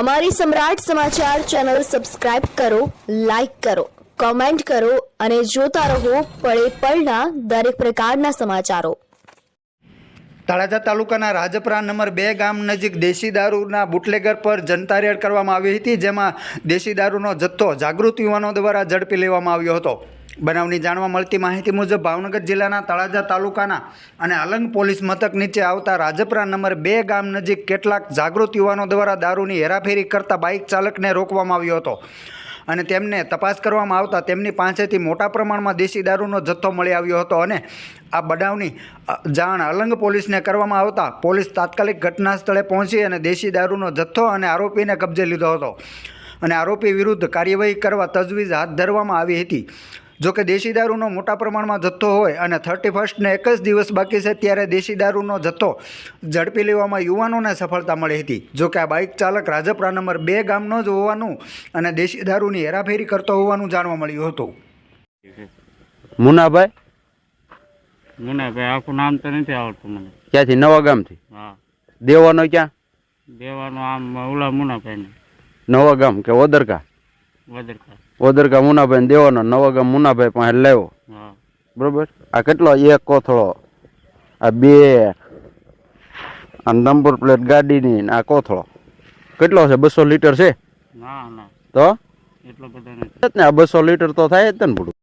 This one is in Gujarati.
અમારી સમ્રાટ સમાચાર ચેનલ સબસ્ક્રાઇબ કરો, લાઇક કરો, કોમેન્ટ કરો અને જોતા રહો પળે પળના દરેક પ્રકારના સમાચારો. તળાજા તાલુકાના રાજપરા નંબર બે ગામ નજીક દેશી દારૂના બુટલેગર પર જનતા રેડ કરવામાં આવી હતી, જેમાં દેશી દારૂનો જથ્થો જાગૃત યુવાનો દ્વારા ઝડપી લેવામાં આવ્યો હતો. બનાવની જાણવા મળતી માહિતી મુજબ ભાવનગર જિલ્લાના તળાજા તાલુકાના અને અલંગ પોલીસ મથક નીચે આવતા રાજપરા નંબર બે ગામ નજીક કેટલાક જાગૃત યુવાનો દ્વારા દારૂની હેરાફેરી કરતા બાઇક ચાલકને રોકવામાં આવ્યો હતો. અને તેમને તપાસ કરવામાં આવતા તેમની પાસેથી મોટા પ્રમાણમાં દેશી દારૂનો જથ્થો મળી આવ્યો હતો અને આ બનાવની જાણ અલંગ પોલીસને કરવામાં આવતા પોલીસ તાત્કાલિક ઘટના સ્થળે પહોંચી અને દેશી દારૂનો જથ્થો અને આરોપીને કબજે લીધો હતો. અને આરોપી વિરુદ્ધ કાર્યવાહી કરવા તજવીજ હાથ ધરવામાં આવી હતી. જોકે દેશી દારૂનો મોટા પ્રમાણમાં જથ્થો હોય અને થર્ટી ફર્સ્ટને એક જ દિવસ બાકી છે ત્યારે દેશી દારૂનો જથ્થો ઝડપી લેવામાં યુવાનોને સફળતા મળી હતી. જોકે આ બાઇક ચાલક રાજપરા નંબર બે ગામનો જ હોવાનું અને દેશી દારૂની હેરાફેરી કરતો હોવાનું જાણવા મળ્યું હતું. મુનાભાઈ? મુનાભાઈ આખું નામ તો નથી આવડતું મને. ક્યાંથી? નવા ગામથી? હા. દેવાનો ક્યાં? દેવાનો આમ ઓલા મુનાભાઈ નવા ગામ કે ઓદરકા ઓદરકા મુનાભાઈ ને દેવાનો નવા ગામ મુનાભાઈ પાસે લાવ્યો બરોબર? આ કેટલો એક કોથળો આ બે આ નંબર પ્લેટ ગાડીની ને આ કોથળો કેટલો છે? બસો લીટર છે? તો? એટલો બધો આ બસો લીટર તો થાય જ ને પૂરું